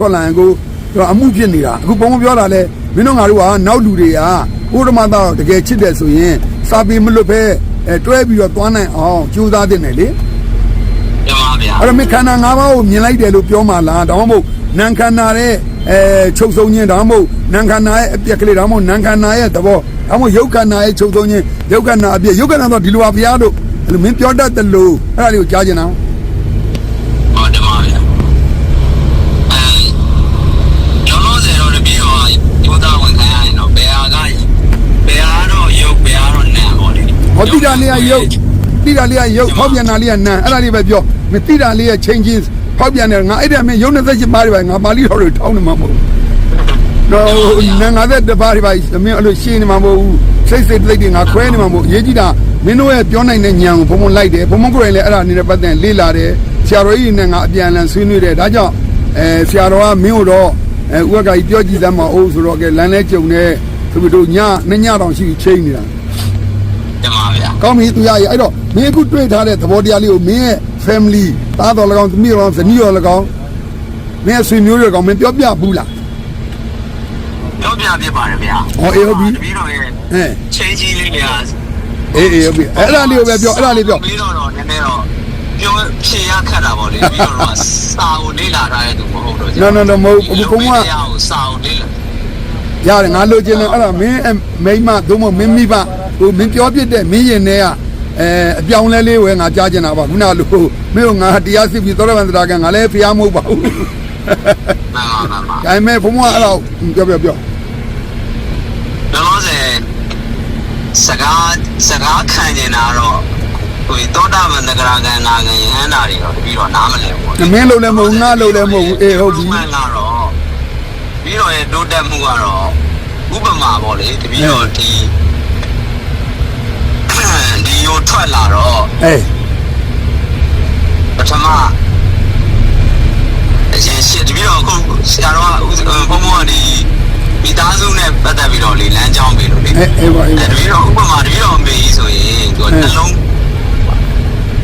ထွက်လာရင်ကိုတော့အမှုဖြစ်နေတာအခုဘုံဘုံပြောတာလဲမင်းတို့ငါတို့ကနောက်လူတွေကဘုရမသားတော့တကယ်ချစ်တယ်ဆိုရင်စာပေမလွတ်ပဲအဲတွဲပြီးတော့သွားနိုင်အောင်ကြိုးစားတင်တယ်လေကျမဗျာအဲ့တော့မင်းခန္ဓာ၅ပါးကိုမြင်လိုက်တယ်လို့ပြောမှလားဒါမှမဟုတ်နံခန္ဓာရဲ့အဲချုပ်ဆုံးခြင်းဒါမှမဟုတ်နံခန္ဓာရဲ့အပြက်ကလေးဒါမှမဟုတ်နံခန္ဓာရဲ့သဘောဒါမှမဟုတ်ယုတ်ခန္ဓာရဲ့ချုပ်ဆုံးခြင်းယုတ်ခန္ဓာအပြက်ယုတ်ခန္ဓာတော့ဒီလိုပါဗျာလို့အဲ့လိုမင်းပြောတတ်တယ်လို့အဲ့ဒါလေးကိုကြားချင်တာ ဟောကျမဗျာအဲလောလောဆယ်တော့တပည့်တော်ကယူသားဝင်ခံရရင်တော့ဘယ်ဟာကဘယ်ဟာတော့ရုပ်ဘယ်ဟာတော့နံပေါ့လေ ဟောတိတာလေးကယုတ်တိတာလေးကယုတ်ဖောက်ပြန်တာလေးကနံအဲ့ဒါလေးပဲပြောမတိတာလေးရဲ့ချင်းချင်းဖောက်ပြန်တယ်ငါအဲ့ဒါမင်းယုတ်28ပါးတွေပဲငါပါဠိတော်တွေထောင်းနေမှာမဟုတ်ဘူးတော့နံ50ပါးတွေပဲမင်းအဲ့လိုရှင်းနေမှာမဟုတ်ဘူးစိတ်စိတ်တိတ်တွေငါခွဲနေမှာမဟုတ်ဘူးအရေးကြီးတာမင်းတို့ရဲ့ပြောနိုင်တဲ့ညံကိုဘုံဘုံလိုက်တယ်ဘုံဘုံကိုယ်တိုင်လည်းအဲ့ဒါအနေနဲ့ပတ်သက်လေ့လာတယ်ဆရာတော်ကြီးနဲ့ငါအပြန်အလှန်ဆွေးနွေးတယ်ဒါကြောင့်အဲဆရာတော်ကမင်းတို့တော့အဲဥက္ကဋ္ဌကြီးပြောကြည့်သမ်းမအောင်ဆိုတော့ကဲလမ်းလဲကြုံနေသူတို့ညနှစ်ညတောင်ရှိချိန်နေတာ ကျမဗျာကောင်းပြီသူရရအဲ့တော့မင်းအခုတွေ့ထားတဲ့သဘောတရားလေးကိုမင်းရဲ့ family သားတော်၎င်းသမီးတော်၎င်းဇနီးတော်၎င်းမင်းရဲ့ဆွေမျိုးတွေကောင်မင်းပြောပြဘူးလားပြောပြပြပါတယ်ဗျာဟောအေးဟုတ်ပြီတပည့်တော်ရဲ့အဲချင်းကြီးလေးတွေကအေးအေးဟုတ်ပြီအဲ့ဒါလေးကိုပဲပြောအဲ့ဒါလေးပြောပြီးတော့တော့နည်းနည်းတော့ပြောဖြေရခက်တာပေါ့လေပြီးတော့တော့စာကိုလေ့လာထားတဲ့သူမဟုတ်တော့နော်နော်နော်မဟုတ်ဘူးဘုံကစာကိုစာကိုလေ့လာရတယ်ငါလိုချင်တယ်အဲ့ဒါမင်းအမိမသို့မဟုတ်မင်းမိဘ ဟိုမင်းပြောပြတဲ့မင်းရင်ထဲကအဲအပြောင်းလဲလေးဝဲငါကြားချင်တာပါခုနကလိုမင်းကငါတရားစစ်ပြီးသောရဗန္တရာကငါလည်းဖျားမဟုတ်ပါဘူးမှန်ပါမှန်ပါဒါပေမဲ့ဘုံကအဲ့တော့ပြောပြောပြောလောလောဆယ်စကားစကားခံနေတာတော့ဟိုသောတာပန်တဂရကံနာကံယဟန္တာတွေတော့တပြီးတော့နားမလဲဘူးမင်းလုံးလည်းမဟုတ်ငါလုံးလည်းမဟုတ်ဘူးအေးဟုတ်ပြီမှန်ကတော့ပြီးတော့ရဲ့တိုးတက်မှုကတော့ဥပမာပေါ့လေတပြီးတော့ဒီ ဒီရိုထွက်လာတော့အေးပထမအရင်ရှစ်တပြီးတော့အခုဆရာတော်ကဘုံဘုံကဒီမိသားစုနဲ့ပတ်သက်ပြီးတော့လေလမ်းကြောင်းပြီလို့လေအေးအေးပါအေးအဲပါတပြီးတော့ဥပမာတပြီးတော့အမေကြီးဆိုရင်သူကနှလုံး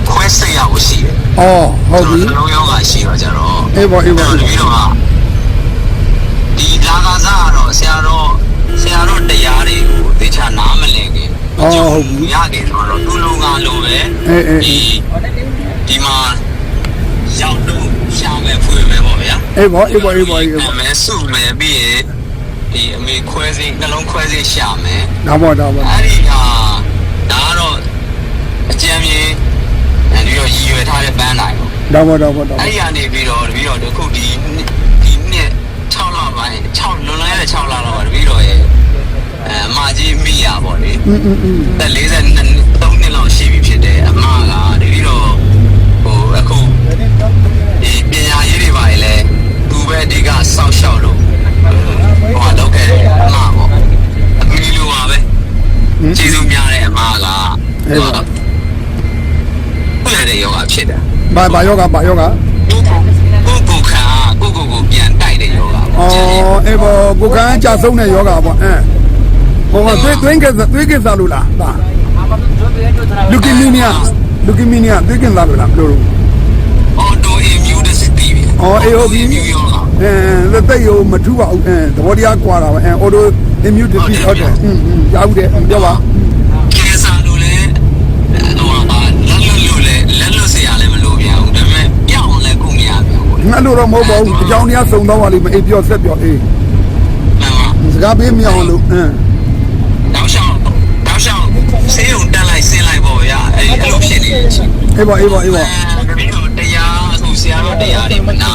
ခွဲစိတ်ရဖို့ရှိတယ်အော်ဟုတ်ပြီနှလုံးရောဂါရှိတော့ကြတော့အေးပါအေးပါတပြီးတော့ဒီလာကစားကတော့ဆရာတော်ဆရာတော်တရားတွေကိုသေချာနားမလည်ခင် ရခဲ့ဆိုတော့သူ့လုံးကလိုပဲအေးအေးဒီဒီမှာရောက်တော့ရှာမယ်ဖွေမယ်ပေါ့ဗျာအေးပါအေးပါအေးပါအေးပါအမဲစုမယ်ပြီးရင်ဒီအမေခွဲစိနှလုံးခွဲစိရှာမယ်ဒါပေါ့ဒါပေါ့အဲ့ဒီဟာဒါကတော့အကြံမြင်အဲဒီတော့ရည်ရွယ်ထားတဲ့ပန်းတိုင်းပေါ့ဒါပေါ့ဒါပေါ့ဒါအဲ့ပေါ့ဒီကနေပြီးတော့တပီတော့ဒီခုဒီဒီနှစ်6လပိုင်း6လွန်လာတဲ့6လလောက်ပါတပီတော့ရဲ့အဲအမကြီးမိရပေါ့လေ อืมอืมอืม သက်42နှစ်လောက်ရှိပြီဖြစ်တယ်အမကတပီတော့ဟိုအခုဒီပညာရေးတွေပါလေသူပဲအဓိကစောက်ရှောက်လို့ဟိုကလောက်ခဲ့တယ်အမပေါ့အမီလိုပါပဲကျေးဇူးများတဲ့အမကဟိုတဲ့ယောဂဖြစ်တယ် ဘာဘာယောဂဘာယောဂ ကိုကိုကိုခံကိုကိုကိုပြန်တိုက်တဲ့ယောဂပေါ့ အော်အေးပါကိုကန်းကြဆုံးတဲ့ယောဂပေါ့အဲ ဘောကသွေးသွင်းကစားသွေးကစားလို့လားဟာလူကီမီနီယာလူကီမီနီယာသွေးကစားလို့လားဘယ်လိုလုပ်အော်တိုအီမြူဒစ်တီးပြီအော်အေအိုဘီအဲလက်သက်ရောမထူပါဘူးအဲသဘောတရားကွာတာပဲအဲအော်တိုအီမြူဒစ်တီးဟုတ်တယ်ဟွန်းဟွန်းကြားဦးတယ်ပြောပါငါတို့တော့မဟုတ်ပါဘူးအကြောင်းတရားစုံတော့ပါလိမ့်မယ်အေးပြောဆက်ပြောအေးစကားပေးမရအောင်လို့အင်း အဲ့လိုဖြစ်နေတယ်ချင်းအေးပါအေးပါအေးပါအဲဒီတော့တရားအခုဆရာတော်တရားတွေမနာ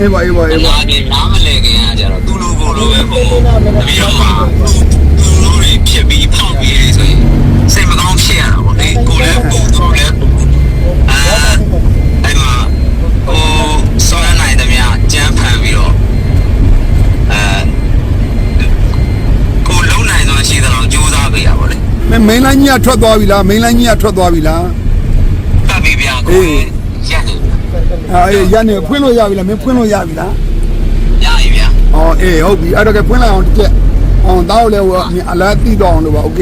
အေးပါအေးပါမအေးပါနာခင်နားမလဲခင်ကကြတော့သူ့လိုကိုလိုပဲပုံပုံတပီတော့မှသူ့လိုတွေဖြစ်ပြီးဖောက်ပြီးလေဆိုရင်စိတ်မကောင်းဖြစ်ရတာပေါ့လေကိုလည်းပုံသူလည်းပုံအာအဲ့မှာဟိုဆောရနိုင်တယ်များကြမ်းဖန်ပြီးတော့အဲကိုလုံးနိုင်တော့ရှိတယ်တော့ကြိုးစားပေးရပါလေမင်းမိန်လိုင်းကြီးကထွက်သွားပြီလားမိန်လိုင်းကြီးကထွက်သွားပြီလားဖ တ်ပြီးပြကိုရက်နေ အာအေးရနေဖွင့်လို့ရပြီလားမင်းဖွင့်လို့ရပြီလား ရပြီဗျာ အော်အေးဟုတ်ပြီအဲ့တော့ကဖွင့်လိုက်အောင်တစ်ချက်အောင်တောက်လဲဟိုအလားတိတော့အောင်လို့ပါโอเค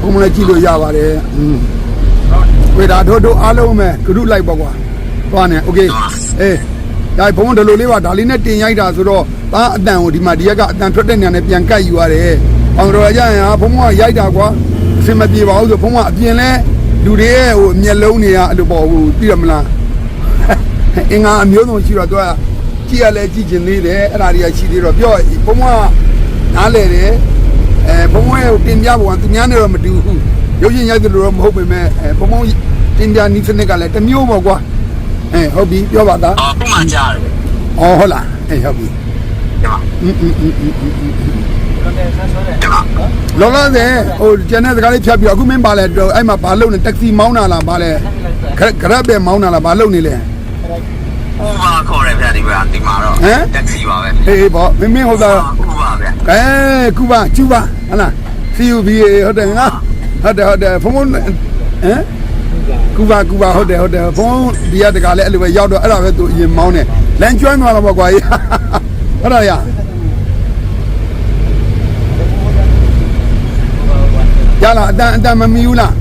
ဘုံမလည်းကြည့်လို့ရပါတယ်อืมဝေဒါတို့တို့အားလုံးပဲဂရုလိုက်ပေါ့ကွာသွားနေโอเคအေး ဒါဘုံဘုံဒီလိုလေးပါဒါလေးနဲ့တင်ရိုက်တာဆိုတော့ဒါအတန်ကိုဒီမှာဒီရက်ကအတန်ထွက်တဲ့နေရာနဲ့ပြန်ကတ်ယူရတယ်အောင်တော်ကြရင်ဟာဘုံဘုံကရိုက်တာကွာအစင်မပြေပါဘူးဆိုဘုံဘုံကအပြင်လဲ လူတွေရဲ့ဟိုမျက်လုံးတွေကအဲ့လိုပေါ့ဟိုသိရမလားအင်္ဂါအမျိုးစုံရှိတော့သူကကြည့်ရလဲကြည့်ကျင်သေးတယ်အဲ့ဒါတွေကရှိသေးတော့ပြောဘုံကနားလဲတယ်အဲဘုံရဲ့တင်ပြပုံကသူများနဲ့တော့မတူဘူးရုပ်ရှင်ရိုက်တယ်လို့တော့မဟုတ်ပေမဲ့ဘုံဘုံတင်ပြနီးစနစ်ကလည်းတစ်မျိုးပေါ့ကွာအဲဟုတ်ပြီပြောပါသားအော်ပုံမှန်ကြားတယ်အော်ဟုတ်လားအဲဟုတ်ပြီဟုတ်ပါอืม လောလောဆယ်ဟိုကျန်တဲ့စကားလေးဖြတ်ပြီးတော့အခုမင်းပါလဲတော့အဲ့မှာဘာလုပ်နေတက္ကစီမောင်းတာလားဘာလဲဂရက်ဂရက်ပဲမောင်းတာလားဘာလုပ်နေလဲဥပါခေါ်တယ်ဗျာဒီကဒီမှာတော့ဟမ်တက်စီပါပဲဟေးဟေးပေါ့မင်းမင်းဟုတ်တာဥပါဗျာအဲကူပါကျူပါဟလား CUB ဟုတ်တယ်ငါဟုတ်တယ်ဟုတ်တယ်ဖုန်းဖုန်းဟမ်ကူပါကူပါဟုတ်တယ်ဟုတ်တယ်ဖုန်းဒီရတကလည်းအဲ့လိုပဲရောက်တော့အဲ့ဒါပဲသူအရင်မောင်းတယ်လမ်းကျွမ်းသွားတော့ပေါ့ကွာကြီးဟုတ်တယ်ရ ရလားအတန်အတန်မမီဘူးလား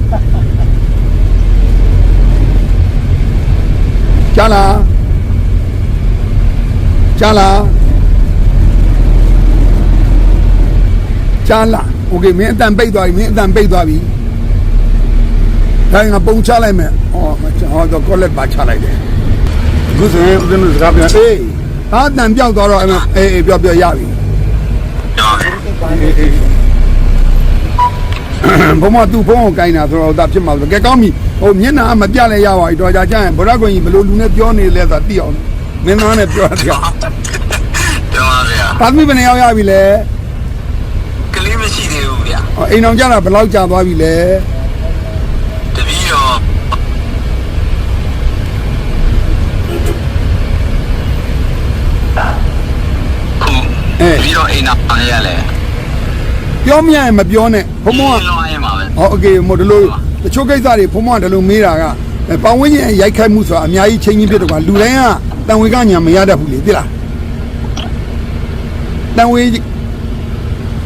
ကြလားကြလားကြလားโอเคမင်းအတန်ပိတ်သွားပြီမင်းအတန်ပိတ်သွားပြီဒါငါပုံချလိုက်မယ်ဩမချဟောတော့ကောလက်ပါချလိုက်တယ်အခုဆိုရင်ဦးဇင်းတို့စကားပြန်အေးဒါအတန်ပြောက်သွားတော့အဲ့မှာအေးအေးပြောပြောရပြီ ဒီမှာဗျာ အေးအေး ဘုံမသူ့ဖုန်းကိုကိုင်းတာဆိုတော့ဒါဖြစ်မှာဆိုကဲကောင်းပြီဟိုမျက်နှာမပြလဲရပါပြီတော့ကြာကြာရင်ဗရကွင်ကြီးဘယ်လိုလူနဲ့ပြောနေလဲဆိုတာသိအောင်မင်းသားနဲ့ပြောတာဒီမှာဗျာသာသမီဘယ်နှယောက်ရပြီလဲကလေးမရှိသေးဘူးဗျာဟောအိမ်အောင်ကြတာဘယ်လောက်ကြာသွားပြီလဲတပီးတော့ခုပြီးတော့အိမ်နာရလဲ ပြောမရရင်မပြောနဲ့ဘုံမက လောင်းရင်ပါပဲ ဟောโอเคမို့ဒီလိုတချို့ကိစ္စတွေဘုံမကဒီလိုမေးတာကအဲပတ်ဝန်းကျင်ရိုက်ခိုက်မှုဆိုတာအများကြီးချင်းချင်းဖြစ်တော့ကလူတိုင်းကတန်ဝေကညာမရတတ်ဘူးလေသိလားတန်ဝေ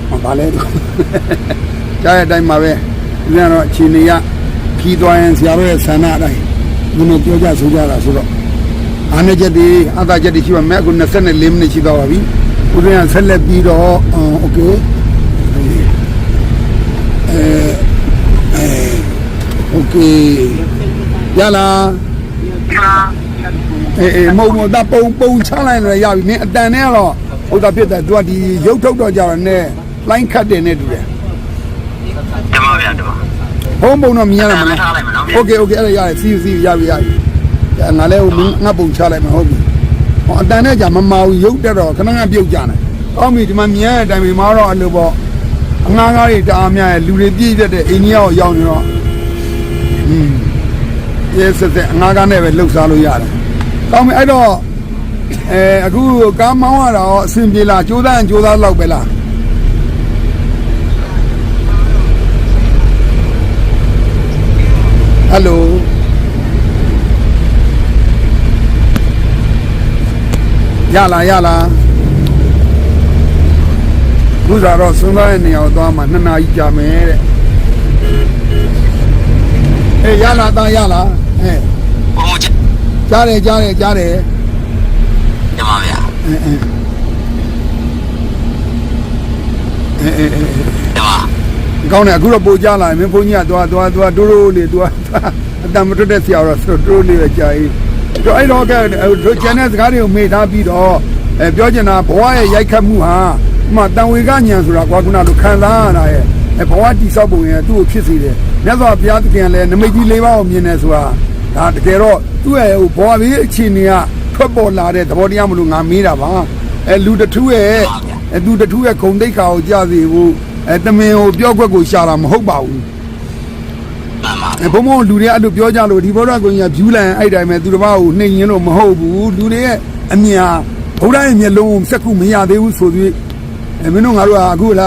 ဟောဗာလဲတော့ကြားတဲ့အတိုင်းပါပဲဒီကတော့အချိန်တွေကဖြီးသွားရင်ဆရာတို့ရဲ့ဆန္ဒအတိုင်းဒီလိုပြောကြဆိုကြတာဆိုတော့အားနေချက်တွေအသာချက်တွေရှိပါမယ်အခု24မိနစ်ရှိသွားပါပြီဦးဇင်းကဆက်လက်ပြီးတော့โอเค โอเคရလားအေးအေးမုံမတာပုံပုံချလိုက်လည်းရပြီမင်းအတန်နဲ့ကတော့ဟုတ်တာဖြစ်တယ်သူကဒီရုပ်ထုတ်တော့ကြတော့ねလိုင်းခတ်တယ်နဲ့တူတယ် ဒီမှာဗျာဒီမှာ ဘုံဘုံတော့မြင်ရမှာမ ထား လား လိုက်မယ်နော် โอเคโอเคအဲ့ဒါရတယ်စီစီရပြီရပြီငါလည်းဟိုငါပုံချလိုက်မှာဟုတ်ပြီဟောအတန်နဲ့ကြာမမဘူးရုပ်တက်တော့ခဏခဏပြုတ်ကြတယ်ကောင်းပြီဒီမှာမြင်ရတဲ့အတိုင်းမှာတော့အဲ့လိုပေါ့အငားကားတွေတအားများရဲ့လူတွေပြည့်တတ်တဲ့အိန္ဒိယကိုရောက်နေတော့อืม ရဲစက်စက်အငါးကားနဲ့ပဲလှုပ်ရှားလို့ရတယ်။ကောင်းပြီအဲ့တော့အဲအခုကားမောင်းရတာရောအဆင်ပြေလားကြိုးစားရင်ကြိုးစားလောက်ပဲလားဟယ်လိုရလားရလားခုစားတော့သုံးသားရဲ့နေရာကိုသွားမှနှစ်နာရီကြာမယ်တဲ့ အေးရလားသားရလားအဲဘုံချကြားတယ်ကြားတယ်ကြားတယ်ဒီမှာဗျာအဲအဲအဲအဲအဲဒီမှာကောင်းတယ်အခုတော့ပို့ကြလာရင်မင်းဘုန်းကြီးကသွားသွားသွားတိုးတိုးလေးသွားအတံမတွတ်တဲ့ဆရာတော့ဆိုတိုးလေးပဲကြာကြီးတော့အဲ့တော့ကဲတို့ကျန်တဲ့စကားတွေကိုမေ့ထားပြီးတော့အဲပြောချင်တာဘဝရဲ့ရိုက်ခတ်မှုဟာဥမာတန်ဝေကညံဆိုတာကွာခုနကခံစားရတာရဲ့အဲဘဝတိဆောက်ပုံရဲ့သူ့ကိုဖြစ်စေတယ် မြတ်စွာဘုရားသခင်လည်းနမိတ်ကြီးလေးပါးကိုမြင်နေဆိုတာဒါတကယ်တော့သူ့ရဲ့ဟိုဘဝဘေးအခြေအနေကထွက်ပေါ်လာတဲ့သဘောတရားမလို့ငါမေးတာပါအဲလူတစ်ထူးရဲ့အဲသူတစ်ထူးရဲ့ဂုံတိတ်ခါကိုကြားစီဖို့အဲတမင်ကိုပြောခွက်ကိုရှာတာမဟုတ်ပါဘူးမှန်ပါအဲဘုံဘုံလူတွေအဲ့လိုပြောကြလို့ဒီဘောရကိုကြီးက view လိုင်းအဲ့တိုင်းပဲသူတစ်ပါးကိုနှိမ်ရင်းလို့မဟုတ်ဘူးလူတွေရဲ့အမြင်ဟာဘုရားရဲ့မျက်လုံးကိုစက်ခုမရသေးဘူးဆိုပြီးအဲမင်းတို့ငါတို့ကအခုလာ